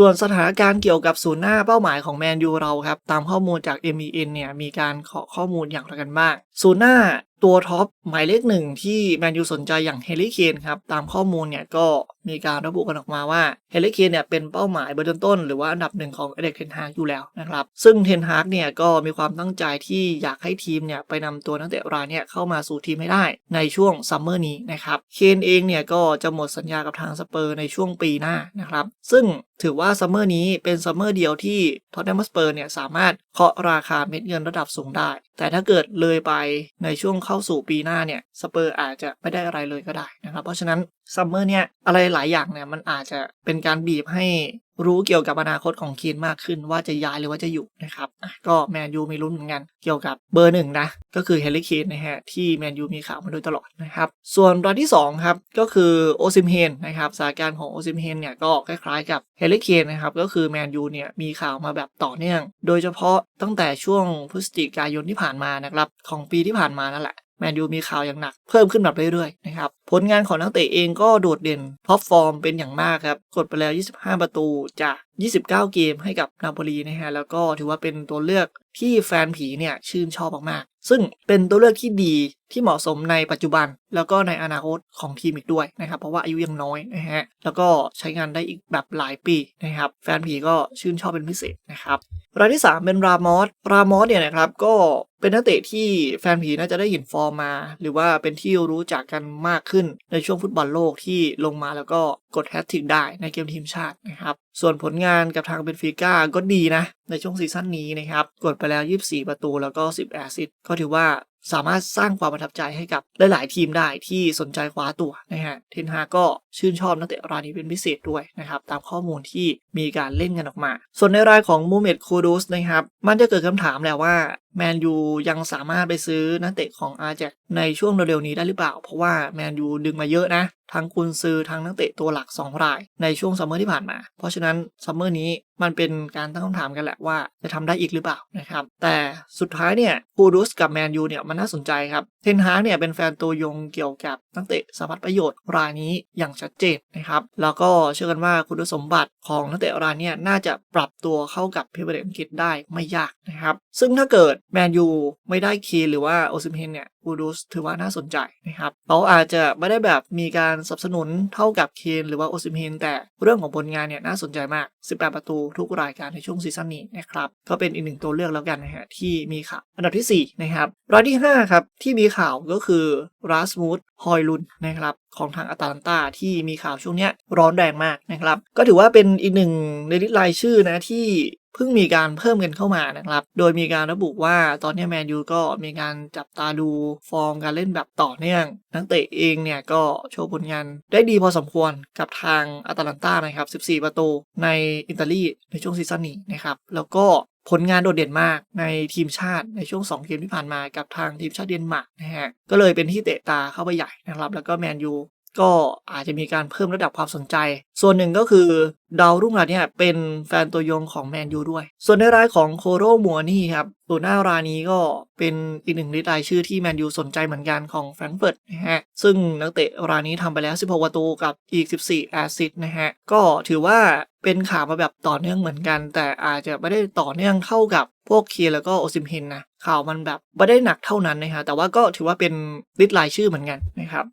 ส่วนสถานการณ์เกี่ยวกับศูนย์หน้าเป้าหมายของแมนยูเราครับ ตามข้อมูลจาก MEN เนี่ยมีการขอข้อมูลอย่างไรกันบ้างศูนย์หน้า ตัวท็อปหมายเลขหนึ่งที่แมนยูสนใจอย่างเฮลิเคนครับ ตามข้อมูลเนี่ยก็มีการระบุกันออกมาว่าเฮลิเคนเนี่ยเป็นเป้าหมายเบอร์ต้น หรือว่าอันดับหนึ่งของเอเด็กเทนฮากอยู่แล้วนะครับ ซึ่งเทนฮากเนี่ยก็มีความตั้งใจที่อยากให้ทีมเนี่ยไปนำตัวนักเตะรายเนี่ยเข้ามาสู่ทีมให้ได้ในช่วงซัมเมอร์นี้นะครับเคนเองเนี่ยก็จะหมดสัญญากับทางสเปอร์ในช่วงปีหน้านะครับซึ่งถือว่าซัมเมอร์นี้เป็นซัมเมอร์เดียวที่ท็อตแนมสเปอร์เนี่ยสามารถเคาะราคาเม็ดเงินระดับสูงได้ แต่ถ้าเกิดเลยไปในช่วงเข้าสู่ปีหน้าเนี่ยสเปอร์อาจจะไม่ได้อะไรเลยก็ได้นะครับ เพราะฉะนั้นซัมเมอร์เนี่ยอะไรหลายอย่างเนี่ยมันอาจจะเป็นการบีบให้ รู้เกี่ยวกับอนาคตของเคนมากขึ้นว่าจะย้ายหรือว่าจะอยู่นะครับก็แมนยูมีลุ้นเหมือนกันเกี่ยวกับเบอร์หนึ่งนะก็คือเฮลิเคนนะฮะที่แมนยูมีข่าวมาโดยตลอดนะครับส่วนรายที่2ครับก็คือโอซิมเฮนนะครับสถานการณ์ของโอซิมเฮนเนี่ยก็คล้ายๆกับเฮลิเคนนะครับก็คือแมนยูเนี่ยมีข่าวมาแบบต่อเนื่อง โดยเฉพาะตั้งแต่ช่วงพฤศจิกายนที่ผ่านมานะครับของปีที่ผ่านมานั่นแหละ แมนยูมีข่าวอย่างหนัก เพิ่มขึ้นแบบเรื่อยๆนะครับผลงานของนักเตะเองก็โดดเด่นท็อปฟอร์มเป็นอย่างมากครับกดไปแล้ว 25 ประตูจาก 29 เกมให้กับนาโปลีนะฮะแล้วก็ถือว่าเป็นตัวเลือกที่แฟนผีเนี่ยชื่นชอบมากๆ ซึ่งเป็นตัวเลือกที่ดี ที่เหมาะสมในปัจจุบัน แล้วก็ในอนาคตของทีมอีกด้วยนะครับเพราะว่าอายุยังน้อยนะฮะแล้วก็ใช้งานได้อีกแบบหลายปีนะครับแฟนผีก็ชื่นชอบเป็นพิเศษนะครับรายที่ 3 เป็นรามอสรามอสเนี่ยนะครับก็เป็นนักเตะที่แฟนผีน่าจะได้เห็นฟอร์มมา หรือว่าเป็นที่รู้จักกันมากขึ้นในช่วงฟุตบอลโลกที่ลงมาแล้วก็กดแฮตทริกได้ในเกมทีมชาตินะครับ ส่วนผลงานกับทางเบนฟิก้าก็ดีนะ ในช่วงซีซั่นนี้นะครับ กดไปแล้ว 24 ประตูแล้วก็ 10 แอสซิสต์ก็ถือว่า สามารถสร้างความประทับใจให้กับหลาย ๆ ทีมได้ที่สนใจคว้าตัวนะฮะเทนฮาก็ชื่นชอบนักเตะรายนี้เป็นพิเศษด้วยนะครับตามข้อมูลที่มีการเล่นกันออกมา ส่วนในรายของมูเมดคูดูสนะครับมันจะเกิดคำถามแล้วว่าแมนยูยังสามารถไปซื้อนักเตะของอาแจกในช่วงเร็วๆนี้ได้หรือเปล่า เพราะว่าแมนยูดึงมาเยอะนะ ทั้งกุนซือทั้งนักเตะตัวหลัก 2 ราย ในช่วงซัมเมอร์ที่ผ่านมา เพราะฉะนั้นซัมเมอร์นี้มันเป็นการตั้งคำถามกันแหละว่าจะทำได้อีกหรือเปล่านะครับ แต่สุดท้ายเนี่ยคูดูสกับแมนยูเนี่ยมันน่าสนใจครับ เทนฮากเนี่ยเป็นแฟนตัวยงเกี่ยวกับนักเตะสาพัดประโยชน์รายนี้อย่างชัดเจนนะครับ แล้วก็เชื่อกันว่าคุณสมบัติของนักเตะรายเนี้น่าจะปรับตัวเข้ากับพรีเมียร์ลีกอังกฤษได้ไม่ยากนะครับ ซึ่งถ้าเกิดแมนยูไม่ได้คีหรือว่าโอซิมเฮนเนี่ยคูดูถือว่าน่าสนใจนะครับเขาอาจจะไม่ได้แบบมีการสนับสนุนเท่ากับเคนหรือว่าโอซิมเฮนแต่เรื่องของผลงานเนี่ยน่าสนใจมาก 18 ประตูทุกรายการในช่วงซีซั่นนี้นะครับก็เป็นอีกหนึ่งตัวเลือกแล้วกันนะฮะที่มีข่าวอันดับทีสี่4 นะครับรายที่ 5 ครับ ที่มีข่าวก็คือราสมูดฮอยลุนนะครับของทางอาตาลันตาที่มีข่าวช่วงเนี้ยร้อนแรงมากนะครับก็ถือว่าเป็นอีกหนึ่งในลิสต์รายชื่อนะที่ พิ่งมีการเพิ่มกันเข้ามานะครับ โดยมีการระบุว่าตอนนี้แมนยูก็มีการจับตาดูฟอร์มการเล่นแบบต่อเนื่อง นักเตะเองเนี่ยก็โชว์ผลงานได้ดีพอสมควรกับทางอาตาลันตานะครับ 14 ประตูในอิตาลีในช่วงซีซั่นนี้นะครับ แล้วก็ผลงานโดดเด่นมากในทีมชาติในช่วง 2 เกมที่ผ่านมากับทางทีมชาติเดนมาร์กนะฮะก็เลยเป็นที่เตะตาเข้าไปใหญ่นะครับ แล้วก็แมนยู ก็อาจจะมีการเพิ่มระดับความสนใจ ส่วนหนึ่งก็คือดาวรุ่งรายเนี่ยเป็นแฟนตัวยงของแมนยูด้วย ส่วนในรายของโคโรมัวนี่ครับตัวหน้ารายนี้ก็เป็นอีกหนึ่งรายชื่อที่แมนยูสนใจเหมือนกันของแฟรงเฟิร์ตนะฮะ ซึ่งนักเตะรายนี้ทำไปแล้ว 16 ประตูกับอีก 14 แอซิสต์นะฮะ ก็ถือว่าเป็นข่าวมาแบบต่อเนื่องเหมือนกัน แต่อาจจะไม่ได้ต่อเนื่องเท่ากับพวกเคียร์แล้วก็โอซิมเฮนนะข่าวมันแบบไม่ได้หนักเท่านั้นนะฮะแต่ว่าก็ถือว่าเป็นลิสต์รายชื่อเหมือนกันนะครับ